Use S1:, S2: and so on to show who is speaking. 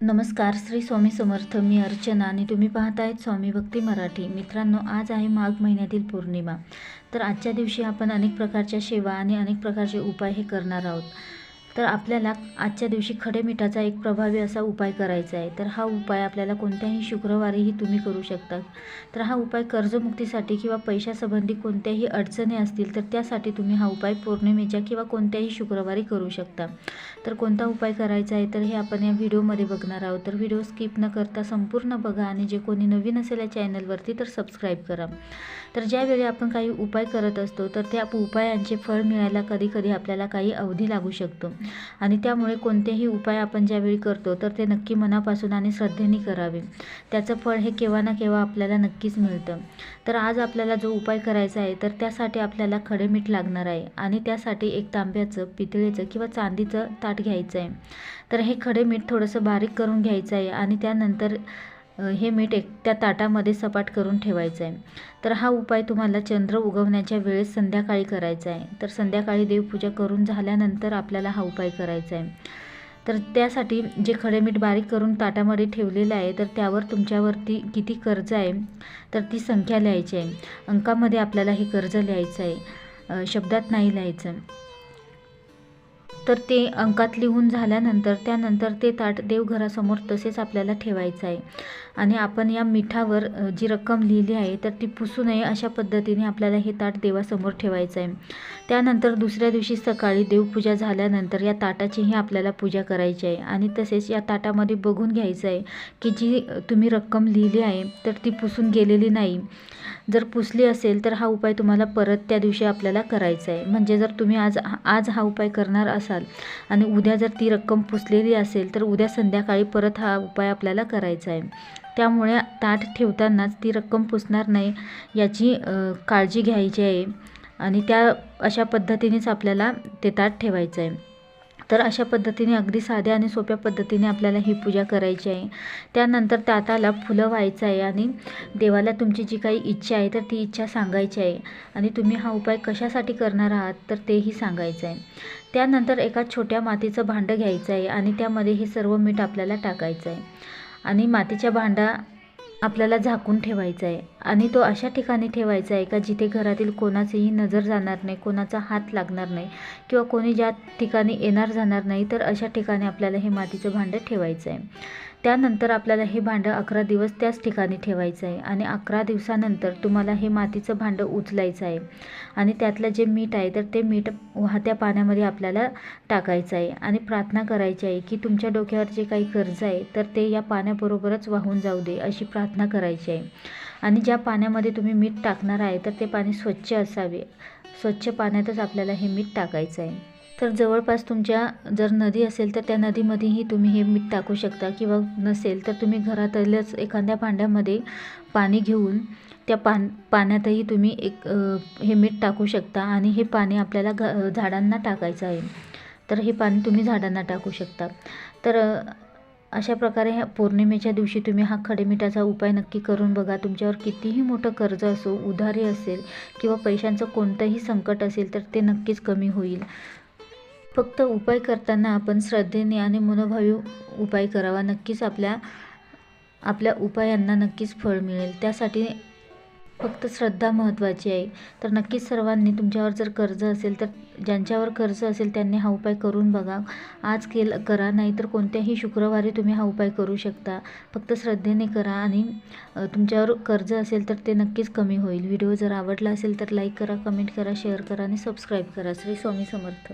S1: नमस्कार श्री स्वामी समर्थ. मी अर्चना आणि तुम्ही पाहतायत स्वामी भक्ती मराठी. मित्रांनो आज आहे माघ महिन्यातील पौर्णिमा. तर आजच्या दिवशी आपण अनेक प्रकारच्या सेवा आणि अनेक प्रकारचे उपाय हे करणार आहोत. तर आपल्याला आजच्या दिवशी खडे मिठाचा एक प्रभावी असा उपाय करायचा आहे. तर हा उपाय आपल्याला कोणत्याही शुक्रवारीही तुम्ही करू शकता. तर हा उपाय कर्जमुक्तीसाठी किंवा पैशासंबंधी कोणत्याही अडचणी असतील तर त्यासाठी तुम्ही हा उपाय पौर्णिमेच्या किंवा कोणत्याही शुक्रवारी करू शकता. तर कोणता उपाय करायचा आहे तर हे आपण या व्हिडिओमध्ये बघणार आहोत. तर व्हिडिओ स्किप न करता संपूर्ण बघा आणि जे कोणी नवीन असेल या चॅनलवरती तर सबस्क्राईब करा. तर ज्यावेळी आपण काही उपाय करत असतो तर त्या उपायांचे फळ मिळायला कधी कधी आपल्याला काही अवधी लागू शकतो. आणि त्यामुळे कोणतेही उपाय आपण ज्यावेळी करतो तर ते नक्की मनापासून आणि श्रद्धेने करावे. त्याचं फळ हे केव्हा ना केव्हा आपल्याला नक्कीच मिळतं. तर आज आपल्याला जो उपाय करायचा आहे तर त्यासाठी आपल्याला खडे मीठ लागणार आहे आणि त्यासाठी एक तांब्याचं पितळेचं किंवा चांदीचं ताट घ्यायचं आहे. तर हे खडे मीठ थोडंसं बारीक करून घ्यायचं आहे आणि त्यानंतर हे मीठ एक त्या ताटामध्ये सपाट करून ठेवायचं आहे. तर हा उपाय तुम्हाला चंद्र उगवण्याच्या वेळेस संध्याकाळी करायचा आहे. तर संध्याकाळी देवपूजा करून झाल्यानंतर आपल्याला हा उपाय करायचा आहे. तर त्यासाठी जे खडे मीठ बारीक करून ताटामध्ये ठेवलेलं आहे तर त्यावर तुमच्यावरती किती कर्ज आहे तर ती संख्या लिहायची आहे. अंकामध्ये आपल्याला हे कर्ज लिहायचं आहे. शब्दात नाही लिहायचं. तर ते अंकात लिहून झाल्यानंतर त्यानंतर ते ताट देवघरासमोर तसेच आपल्याला ठेवायचं आहे. आणि आपण या मिठावर जी रक्कम लिहिली आहे तर ती पुसू नये अशा पद्धतीने आपल्याला हे ताट देवासमोर ठेवायचं आहे. त्यानंतर दुसऱ्या दिवशी सकाळी देवपूजा झाल्यानंतर या ताटाचीही आपल्याला पूजा करायची आहे. आणि तसेच या ताटामध्ये बघून घ्यायचं आहे की जी तुम्ही रक्कम लिहिली आहे तर ती पुसून गेलेली नाही. जर पुसली असेल तर हा उपाय तुम्हाला परत त्या दिवशी आपल्याला करायचा आहे. म्हणजे जर तुम्ही आज आज हा उपाय करणार असाल आणि उद्या जर ती रक्कम पुसलेली असेल तर उद्या संध्याकाळी परत हा उपाय आपल्याला करायचा आहे. त्यामुळे ताट ठेवतानाच ती रक्कम पुसणार नाही याची काळजी घ्यायची आहे आणि त्या अशा पद्धतीनेच आपल्याला ते ताट ठेवायचं आहे. तर अशा पद्धतीने अगदी साध्या आणि सोप्या पद्धतीने आपल्याला ही पूजा करायची आहे. त्यानंतर ताताला फुलं व्हायचं आहे आणि देवाला तुमची जी काही इच्छा आहे तर ती इच्छा सांगायची आहे. आणि तुम्ही हा उपाय कशासाठी करणार आहात तर तेही सांगायचं आहे. त्यानंतर एका छोट्या मातीचं भांडं घ्यायचं आहे आणि त्यामध्ये हे सर्व मीठ आपल्याला टाकायचं आहे. आणि मातीच्या भांडा आपल्याला झाकून ठेवायचा आहे आणि तो अशा ठिकाणी ठेवायचा आहे का जिथे घरातील कोणाचीही नजर जाणार नाही कोणाचा हात लागणार नाही किंवा कोणी ज्या ठिकाणी येणार जाणार नाही तर अशा ठिकाणी आपल्याला हे मातीचं भांडं ठेवायचं आहे त्यानंतर आपल्याला हे भांडं अकरा दिवस त्याच ठिकाणी ठेवायचं आहे आणि अकरा दिवसानंतर तुम्हाला हे मातीचं भांडं उचलायचं आहे. आणि त्यातलं जे मीठ आहे तर ते मीठ वाहत्या पाण्यामध्ये आपल्याला टाकायचं आहे. आणि प्रार्थना करायची आहे की तुमच्या डोक्यावर जे काही कर्ज आहे तर ते या पाण्याबरोबरच वाहून जाऊ दे अशी प्रार्थना करायची आहे. आणि ज्या पाण्यामध्ये तुम्ही मीठ टाकणार आहे तर ते पाणी स्वच्छ असावे. स्वच्छ पाण्यातच आपल्याला हे मीठ टाकायचं आहे. तर जवळपास तुमच्या जर नदी असेल तर त्या नदीमध्येही तुम्ही हे मीठ टाकू शकता किंवा नसेल तर तुम्ही घरातल्याच एखाद्या भांड्यामध्ये पाणी घेऊन त्या पान पाण्यातही तुम्ही एक हे मीठ टाकू शकता आणि हे पाणी आपल्याला घ झाडांना टाकायचं आहे. तर हे पाणी तुम्ही झाडांना टाकू शकता. तर अशा प्रकारे ह्या पौर्णिमेच्या दिवशी तुम्ही हा खडेमिठाचा उपाय नक्की करून बघा. तुमच्यावर कितीही मोठं कर्ज असो उधारी असेल किंवा पैशांचं कोणतंही संकट असेल तर ते नक्कीच कमी होईल. फक्त उपाय करताना आपण श्रद्धेने आणि मनोभावी उपाय करावा. नक्कीच आपल्या आपल्या उपायांना नक्कीच फळ मिळेल. त्यासाठी फक्त श्रद्धा महत्त्वाची आहे. तर नक्कीच सर्वांनी तुमच्यावर जर कर्ज असेल तर ज्यांच्यावर कर्ज असेल त्यांनी हा उपाय करून बघा. आज केल करा नाही तर कोणत्याही शुक्रवारी तुम्ही हा उपाय करू शकता. फक्त श्रद्धेने करा आणि तुमच्यावर कर्ज असेल तर ते नक्कीच कमी होईल. व्हिडिओ जर आवडला असेल तर लाईक करा कमेंट करा शेअर करा आणि सबस्क्राईब करा. श्री स्वामी समर्थ.